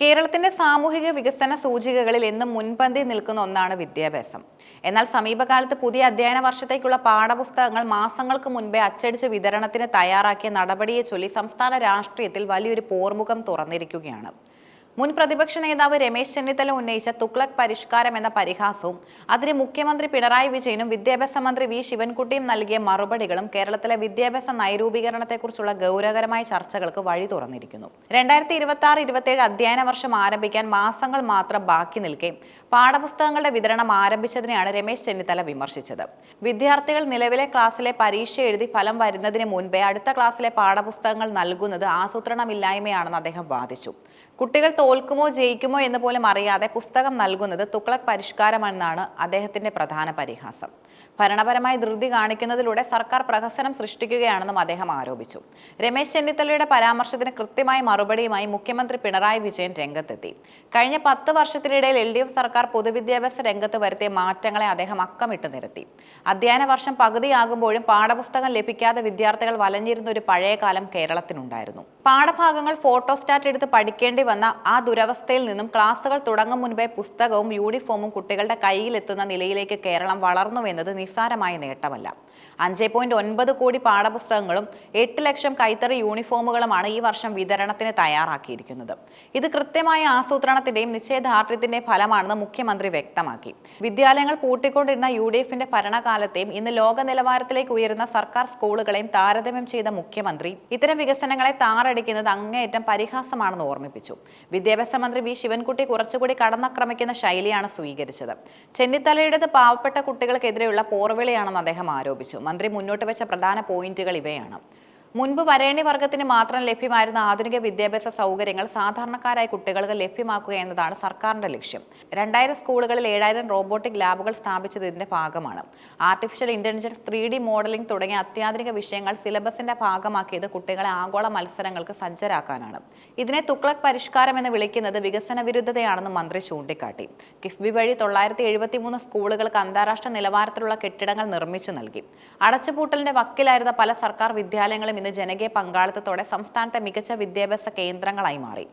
കേരളത്തിന്റെ സാമൂഹിക വികസന സൂചികകളിൽ എന്നും മുൻപന്തി നിൽക്കുന്ന ഒന്നാണ് വിദ്യാഭ്യാസം. എന്നാൽ സമീപകാലത്ത് പുതിയ അധ്യയന വർഷത്തേക്കുള്ള പാഠപുസ്തകങ്ങൾ മാസങ്ങൾക്ക് മുൻപേ അച്ചടിച്ച് വിതരണത്തിന് തയ്യാറാക്കിയ നടപടിയെ ചൊല്ലി സംസ്ഥാന രാഷ്ട്രീയത്തിൽ വലിയൊരു പോർമുഖം തുറന്നിരിക്കുകയാണ്. മുൻ പ്രതിപക്ഷ നേതാവ് രമേശ് ചെന്നിത്തല ഉന്നയിച്ച തുക്ലക് പരിഷ്കാരം എന്ന പരിഹാസവും അതിന് മുഖ്യമന്ത്രി പിണറായി വിജയനും വിദ്യാഭ്യാസ മന്ത്രി വി ശിവൻകുട്ടിയും നൽകിയ മറുപടികളും കേരളത്തിലെ വിദ്യാഭ്യാസ നൈരൂപീകരണത്തെക്കുറിച്ചുള്ള ഗൗരവകരമായ ചർച്ചകൾക്ക് വഴി തുറന്നിരിക്കുന്നു. രണ്ടായിരത്തി ഇരുപത്തി ആറ് ഇരുപത്തിയേഴ് അധ്യയന വർഷം ആരംഭിക്കാൻ മാസങ്ങൾ മാത്രം ബാക്കി നിൽക്കെ പാഠപുസ്തകങ്ങളുടെ വിതരണം ആരംഭിച്ചതിനെയാണ് രമേശ് ചെന്നിത്തല വിമർശിച്ചത്. വിദ്യാർത്ഥികൾ നിലവിലെ ക്ലാസ്സിലെ പരീക്ഷ എഴുതി ഫലം വരുന്നതിന് മുൻപേ അടുത്ത ക്ലാസ്സിലെ പാഠപുസ്തകങ്ങൾ നൽകുന്നത് ആസൂത്രണമില്ലായ്മയാണെന്ന് അദ്ദേഹം വാദിച്ചു. കുട്ടികൾ തോൽക്കുമോ ജയിക്കുമോ എന്ന് പോലും അറിയാതെ പുസ്തകം നൽകുന്നത് തുക്ലക് പരിഷ്കാരമെന്നാണ് അദ്ദേഹത്തിന്റെ പ്രധാന പരിഹാസം. ഭരണപരമായി ധൃതി കാണിക്കുന്നതിലൂടെ സർക്കാർ പ്രഹസനം സൃഷ്ടിക്കുകയാണെന്നും അദ്ദേഹം ആരോപിച്ചു. രമേശ് ചെന്നിത്തലയുടെ പരാമർശത്തിന് കൃത്യമായ മറുപടിയുമായി മുഖ്യമന്ത്രി പിണറായി വിജയൻ രംഗത്തെത്തി. കഴിഞ്ഞ പത്ത് വർഷത്തിനിടയിൽ എൽ ഡി എഫ് സർക്കാർ പൊതുവിദ്യാഭ്യാസ രംഗത്ത് വരുത്തിയ മാറ്റങ്ങളെ അദ്ദേഹം അക്കമിട്ട് നിരത്തി. അധ്യയന വർഷം പകുതിയാകുമ്പോഴും പാഠപുസ്തകം ലഭിക്കാതെ വിദ്യാർത്ഥികൾ വലഞ്ഞിരുന്ന ഒരു പഴയ കാലം കേരളത്തിനുണ്ടായിരുന്നു. പാഠഭാഗങ്ങൾ ഫോട്ടോസ്റ്റാറ്റ് എടുത്ത് പഠിക്കേണ്ടി വന്ന ആ ദുരവസ്ഥയിൽ നിന്നും ക്ലാസുകൾ തുടങ്ങും മുൻപേ പുസ്തകവും യൂണിഫോമും കുട്ടികളുടെ കയ്യിലെത്തുന്ന നിലയിലേക്ക് കേരളം വളർന്നുവെന്നത് നിസ്സാരമായ നേട്ടമല്ല. അഞ്ച് പോയിന്റ് ഒൻപത് കോടി പാഠപുസ്തകങ്ങളും എട്ട് ലക്ഷം കൈത്തറി യൂണിഫോമുകളുമാണ് ഈ വർഷം വിതരണത്തിന് തയ്യാറാക്കിയിരിക്കുന്നത്. ഇത് കൃത്യമായ ആസൂത്രണത്തിന്റെയും നിശ്ചയദാർഢ്യത്തിന്റെ ഫലമാണെന്ന് മുഖ്യമന്ത്രി വ്യക്തമാക്കി. വിദ്യാലയങ്ങൾ പൂട്ടിക്കൊണ്ടിരുന്ന യു ഡി എഫിന്റെ ഭരണകാലത്തെയും ഇന്ന് ലോക നിലവാരത്തിലേക്ക് ഉയരുന്ന സർക്കാർ സ്കൂളുകളെയും താരതമ്യം ചെയ്ത മുഖ്യമന്ത്രി ഇത്തരം വികസനങ്ങളെ താറടിക്കുന്നത് അങ്ങേയറ്റം പരിഹാസമാണെന്ന് ഓർമ്മിപ്പിച്ചു. വിദ്യാഭ്യാസ മന്ത്രി വി ശിവൻകുട്ടി കുറച്ചുകൂടി കടന്നാക്രമിക്കുന്ന ശൈലിയാണ് സ്വീകരിച്ചത്. ചെന്നിത്തലയുടേത് പാവപ്പെട്ട കുട്ടികൾക്കെതിരെയുള്ള പോർവിളിയാണെന്ന് അദ്ദേഹം ആരോപിച്ചു. മന്ത്രി മുന്നോട്ട് വെച്ച പ്രധാന പോയിന്റുകൾ ഇവയാണ്. മുൻപ് വരേണ്യ വർഗത്തിന് മാത്രം ലഭ്യമായിരുന്ന ആധുനിക വിദ്യാഭ്യാസ സൗകര്യങ്ങൾ സാധാരണക്കാരായ കുട്ടികൾക്ക് ലഭ്യമാക്കുക എന്നതാണ് സർക്കാരിന്റെ ലക്ഷ്യം. രണ്ടായിരം സ്കൂളുകളിൽ ഏഴായിരം റോബോട്ടിക് ലാബുകൾ സ്ഥാപിച്ചത് ഇതിന്റെ ഭാഗമാണ്. Artificial intelligence three D modelling തുടങ്ങിയ അത്യാധുനിക വിഷയങ്ങൾ സിലബസിന്റെ ഭാഗമാക്കിയത് കുട്ടികളെ ആഗോള മത്സരങ്ങൾക്ക് സജ്ജരാക്കാനാണ്. ഇതിനെ തുക്ലക് പരിഷ്കാരം എന്ന് വിളിക്കുന്നത് വികസന വിരുദ്ധതയാണെന്ന് മന്ത്രി ചൂണ്ടിക്കാട്ടി. കിഫ്ബി വഴി തൊള്ളായിരത്തി എഴുപത്തി മൂന്ന് സ്കൂളുകൾക്ക് അന്താരാഷ്ട്ര നിലവാരത്തിലുള്ള കെട്ടിടങ്ങൾ നിർമ്മിച്ചു നൽകി. അടച്ചുപൂട്ടലിന്റെ വക്കിലായിരുന്ന പല സർക്കാർ വിദ്യാലയങ്ങളും ഇന്ന് ജനകീയ പങ്കാളിത്തത്തോടെ സംസ്ഥാനത്തെ മികച്ച വിദ്യാഭ്യാസ കേന്ദ്രങ്ങളായി മാറി.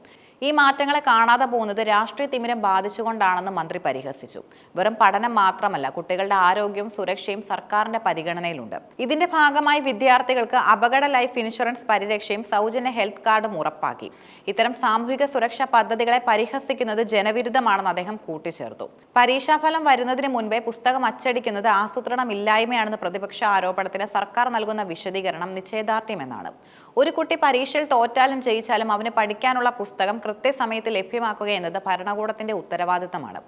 ഈ മാറ്റങ്ങളെ കാണാതെ പോകുന്നത് രാഷ്ട്രീയ തിമിരം ബാധിച്ചുകൊണ്ടാണെന്ന് മന്ത്രി പരിഹസിച്ചു. വെറും പഠനം മാത്രമല്ല കുട്ടികളുടെ ആരോഗ്യവും സുരക്ഷയും സർക്കാരിന്റെ പരിഗണനയിലുണ്ട്. ഇതിന്റെ ഭാഗമായി വിദ്യാർത്ഥികൾക്ക് അപകട ലൈഫ് ഇൻഷുറൻസ് പരിരക്ഷയും സൗജന്യ ഹെൽത്ത് കാർഡും ഉറപ്പാക്കി. ഇത്തരം സാമൂഹിക സുരക്ഷാ പദ്ധതികളെ പരിഹസിക്കുന്നത് ജനവിരുദ്ധമാണെന്ന് അദ്ദേഹം കൂട്ടിച്ചേർത്തു. പരീക്ഷാഫലം വരുന്നതിന് മുൻപേ പുസ്തകം അച്ചടിക്കുന്നത് ആസൂത്രണമില്ലായ്മയാണെന്ന് പ്രതിപക്ഷ ആരോപണത്തിന് സർക്കാർ നൽകുന്ന വിശദീകരണം നിശ്ചയദാർഢ്യമെന്നാണ് ഒരു കുട്ടി പരീക്ഷയിൽ തോറ്റാലും ജയിച്ചാലും അവന് പഠിക്കാനുള്ള പുസ്തകം കൃത്യസമയത്ത് ലഭ്യമാക്കുക എന്നത് ഭരണകൂടത്തിന്റെ ഉത്തരവാദിത്തമാണ്.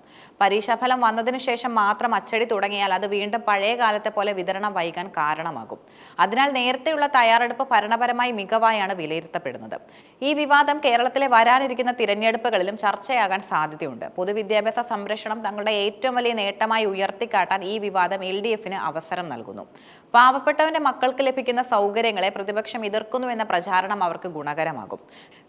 പരീക്ഷാഫലം വന്നതിനു ശേഷം മാത്രം അച്ചടി തുടങ്ങിയാൽ അത് വീണ്ടും പഴയ കാലത്തെ പോലെ വിതരണം വൈകാൻ കാരണമാകും. അതിനാൽ നേരത്തെയുള്ള തയ്യാറെടുപ്പ് ഭരണപരമായി മികവായാണ് വിലയിരുത്തപ്പെടുന്നത്. ഈ വിവാദം കേരളത്തിലെ വരാനിരിക്കുന്ന തിരഞ്ഞെടുപ്പുകളിലും ചർച്ചയാകാൻ സാധ്യതയുണ്ട്. പൊതുവിദ്യാഭ്യാസ സംരക്ഷണം തങ്ങളുടെ ഏറ്റവും വലിയ നേട്ടമായി ഉയർത്തിക്കാട്ടാൻ ഈ വിവാദം എൽ ഡി എഫിന് അവസരം നൽകുന്നു. പാവപ്പെട്ടവന്റെ മക്കൾക്ക് ലഭിക്കുന്ന സൗകര്യങ്ങളെ പ്രതിപക്ഷം എതിർക്കുന്നു എന്ന പ്രചാരണം അവർക്ക് ഗുണകരമാകും.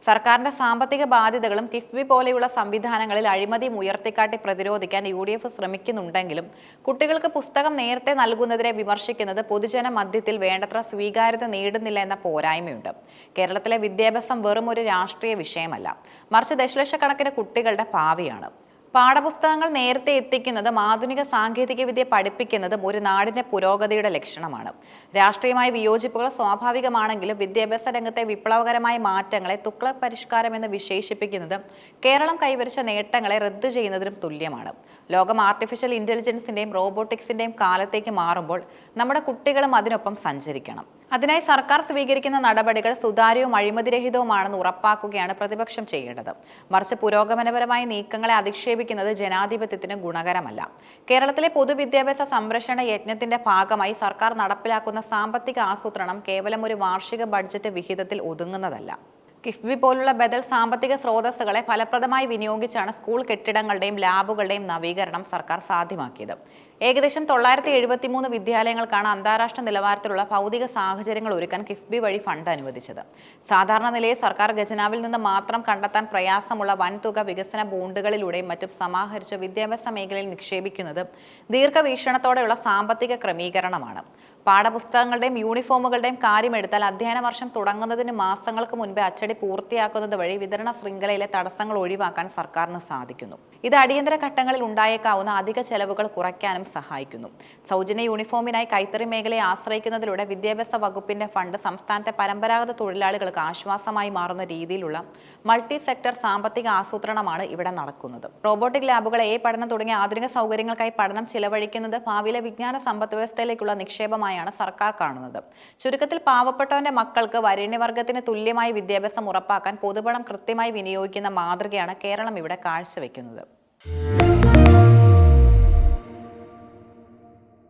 സർക്കാരിന്റെ സാമ്പത്തിക ബാധ്യതകളും കിഫ്ബി പോലെയുള്ള സംവിധാനങ്ങളിൽ അഴിമതി ഉയർത്തിക്കാട്ടി പ്രതിരോധിക്കാൻ യു ഡി എഫ് ശ്രമിക്കുന്നുണ്ടെങ്കിലും കുട്ടികൾക്ക് പുസ്തകം നേരത്തെ നൽകുന്നതിനെ വിമർശിക്കുന്നത് പൊതുജന മധ്യത്തിൽ വേണ്ടത്ര സ്വീകാര്യത നേടുന്നില്ല എന്ന പോരായ്മയുണ്ട്. കേരളത്തിലെ വിദ്യാഭ്യാസം വെറും ഒരു രാഷ്ട്രീയ വിഷയമല്ല. മറിച്ച് ദശലക്ഷക്കണക്കിന് കുട്ടികളുടെ ഭാവിയാണ്. പാഠപുസ്തകങ്ങൾ നേരത്തെ എത്തിക്കുന്നതും ആധുനിക സാങ്കേതികവിദ്യ പഠിപ്പിക്കുന്നതും ഒരു നാടിന്റെ പുരോഗതിയുടെ ലക്ഷണമാണ്. രാഷ്ട്രീയമായ വിയോജിപ്പുകൾ സ്വാഭാവികമാണെങ്കിലും വിദ്യാഭ്യാസ രംഗത്തെ വിപ്ലവകരമായ മാറ്റങ്ങളെ തുക്ല പരിഷ്കാരം എന്ന് വിശേഷിപ്പിക്കുന്നതും കേരളം കൈവരിച്ച നേട്ടങ്ങളെ റദ്ദു ചെയ്യുന്നതിനും തുല്യമാണ്. ലോകം ആർട്ടിഫിഷ്യൽ ഇന്റലിജൻസിന്റെയും റോബോട്ടിക്സിന്റെയും കാലത്തേക്ക് മാറുമ്പോൾ നമ്മുടെ കുട്ടികളും അതിനൊപ്പം സഞ്ചരിക്കണം. അതിനായി സർക്കാർ സ്വീകരിക്കുന്ന നടപടികൾ സുതാര്യവും അഴിമതിരഹിതവുമാണെന്ന് ഉറപ്പാക്കുകയാണ് പ്രതിപക്ഷം ചെയ്യേണ്ടത്. മറിച്ച് പുരോഗമനപരമായ നീക്കങ്ങളെ അധിക്ഷേപിക്കുന്നത് ജനാധിപത്യത്തിന് ഗുണകരമല്ല. കേരളത്തിലെ പൊതുവിദ്യാഭ്യാസ സംരക്ഷണ യജ്ഞത്തിന്റെ ഭാഗമായി സർക്കാർ നടപ്പിലാക്കുന്ന സാമ്പത്തിക ആസൂത്രണം കേവലം ഒരു വാർഷിക ബഡ്ജറ്റ് വിഹിതത്തിൽ ഒതുങ്ങുന്നതല്ല. കിഫ്ബി പോലുള്ള ബദൽ സാമ്പത്തിക സ്രോതസ്സുകളെ ഫലപ്രദമായി വിനിയോഗിച്ചാണ് സ്കൂൾ കെട്ടിടങ്ങളുടെയും ലാബുകളുടെയും നവീകരണം സർക്കാർ സാധ്യമാക്കിയത്. ഏകദേശം തൊള്ളായിരത്തി എഴുപത്തി മൂന്ന് വിദ്യാലയങ്ങൾക്കാണ് അന്താരാഷ്ട്ര നിലവാരത്തിലുള്ള ഭൗതിക സാഹചര്യങ്ങൾ ഒരുക്കാൻ കിഫ്ബി വഴി ഫണ്ട് അനുവദിച്ചത്. സാധാരണ നിലയിൽ സർക്കാർ ഖജനാവിൽ നിന്ന് മാത്രം കണ്ടെത്താൻ പ്രയാസമുള്ള വൻതുക വികസന ബോണ്ടുകളിലൂടെയും മറ്റും സമാഹരിച്ച് വിദ്യാഭ്യാസ മേഖലയിൽ നിക്ഷേപിക്കുന്നത് ദീർഘവീക്ഷണത്തോടെയുള്ള സാമ്പത്തിക ക്രമീകരണമാണ്. പാഠപുസ്തകങ്ങളുടെയും യൂണിഫോമുകളുടെയും കാര്യമെടുത്താൽ അധ്യയന വർഷം തുടങ്ങുന്നതിന് മാസങ്ങൾക്ക് മുൻപേ അച്ചടി പൂർത്തിയാക്കുന്നത് വഴി വിതരണ ശൃംഖലയിലെ തടസ്സങ്ങൾ ഒഴിവാക്കാൻ സർക്കാരിന് സാധിക്കുന്നു. ഇത് അടിയന്തര ഘട്ടങ്ങളിൽ ഉണ്ടായേക്കാവുന്ന അധിക ചെലവുകൾ കുറയ്ക്കാനും സഹായിക്കുന്നു. സൗജന്യ യൂണിഫോമിനായി കൈത്തറി മേഖലയെ ആശ്രയിക്കുന്നതിലൂടെ വിദ്യാഭ്യാസ വകുപ്പിന്റെ ഫണ്ട് സംസ്ഥാനത്തെ പരമ്പരാഗത തൊഴിലാളികൾക്ക് ആശ്വാസമായി മാറുന്ന രീതിയിലുള്ള മൾട്ടി സെക്ടർ സാമ്പത്തിക ആസൂത്രണമാണ് ഇവിടെ നടക്കുന്നത്. റോബോട്ടിക് ലാബുകൾ എ പഠനം തുടങ്ങിയ ആധുനിക സൗകര്യങ്ങൾക്കായി പഠനം ചിലവഴിക്കുന്നത് ഭാവിയിലെ വിജ്ഞാന സമ്പദ് വ്യവസ്ഥയിലേക്കുള്ള നിക്ഷേപമായാണ് സർക്കാർ കാണുന്നത്. ചുരുക്കത്തിൽ പാവപ്പെട്ടവന്റെ മക്കൾക്ക് വരേണ്യവർഗത്തിന് തുല്യമായ വിദ്യാഭ്യാസം ഉറപ്പാക്കാൻ പൊതുപണം കൃത്യമായി വിനിയോഗിക്കുന്ന മാതൃകയാണ് കേരളം ഇവിടെ കാഴ്ചവെക്കുന്നത്.